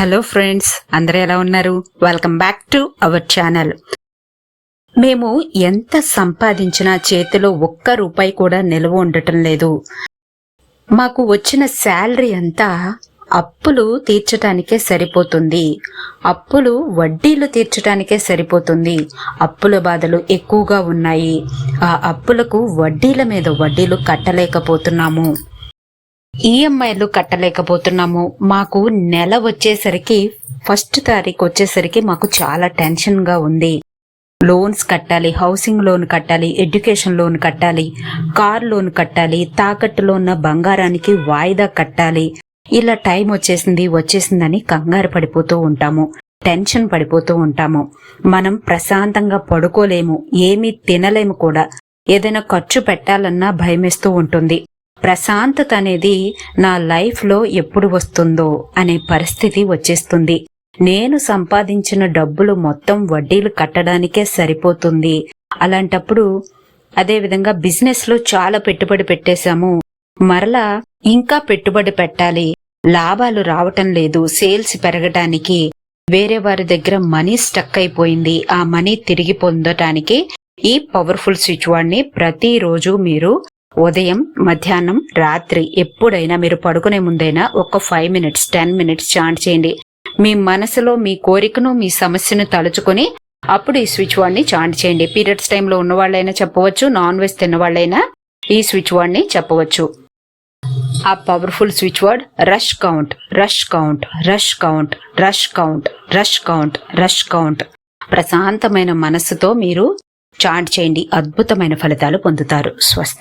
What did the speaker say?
Hello friends అందరూ ఎలా ఉన్నారు? Welcome back to our channel. మేము ఎంత సంపాదించినా చేతిలో ఒక్క రూపాయి కూడా నిల్వ ఉండటం లేదు. మాకు వచ్చిన శాలరీ అంతా అప్పులు తీర్చటానికే సరిపోతుంది. అప్పులు వడ్డీలు తీర్చటానికే సరిపోతుంది. అప్పుల బాధలు ఎక్కువగా ఉన్నాయి. ఆ అప్పులకు వడ్డీల మీద వడ్డీలు కట్టలేకపోతున్నాము. ఈఎంఐలు కట్టలేకపోతున్నాము. మాకు నెల వచ్చేసరికి ఫస్ట్ తారీఖు వచ్చేసరికి మాకు చాలా టెన్షన్గా ఉంది. లోన్స్ కట్టాలి హౌసింగ్ లోన్ కట్టాలి ఎడ్యుకేషన్ లోన్ కట్టాలి కార్ లోన్ కట్టాలి తాకట్టులో ఉన్న బంగారానికి వాయిదా కట్టాలి. ఇలా టైం వచ్చేసింది వచ్చేసిందని కంగారు పడిపోతూ ఉంటాము. టెన్షన్ పడిపోతూ ఉంటాము. మనం ప్రశాంతంగా పడుకోలేము ఏమీ తినలేము కూడా. ఏదైనా ఖర్చు పెట్టాలన్నా భయమేస్తూ ఉంటుంది. ప్రశాంతత అనేది నా లైఫ్లో ఎప్పుడు వస్తుందో అనే పరిస్థితి వచ్చేస్తుంది. నేను సంపాదించిన డబ్బులు మొత్తం వడ్డీలు కట్టడానికే సరిపోతుంది. అలాంటప్పుడు అదేవిధంగా బిజినెస్లో చాలా పెట్టుబడి పెట్టేశాము. మరలా ఇంకా పెట్టుబడి పెట్టాలి. లాభాలు రావటం లేదు. సేల్స్ పెరగటానికి వేరే వారి దగ్గర మనీ స్టక్ అయిపోయింది. ఆ మనీ తిరిగి పొందటానికి ఈ పవర్ఫుల్ స్విచ్ వాడిని ప్రతిరోజు మీరు ఉదయం మధ్యాహ్నం రాత్రి ఎప్పుడైనా మీరు పడుకునే ముందైనా ఒక five minutes ten minutes chant చేయండి. మీ మనసులో మీ కోరికను మీ సమస్యను తలుచుకొని అప్పుడు ఈ స్విచ్ వాడిని చాంట్ చేయండి. పీరియడ్స్ టైంలో ఉన్నవాళ్ళైనా చెప్పవచ్చు నాన్ వెజ్ తిన్నవాళ్ళైనా ఈ స్విచ్ వాడిని చెప్పవచ్చు. ఆ powerful switch word rush count rush count rush count rush count rush count rush count ప్రశాంతమైన మనస్సుతో మీరు చాంట్ చేయండి. అద్భుతమైన ఫలితాలు పొందుతారు. స్వస్తి.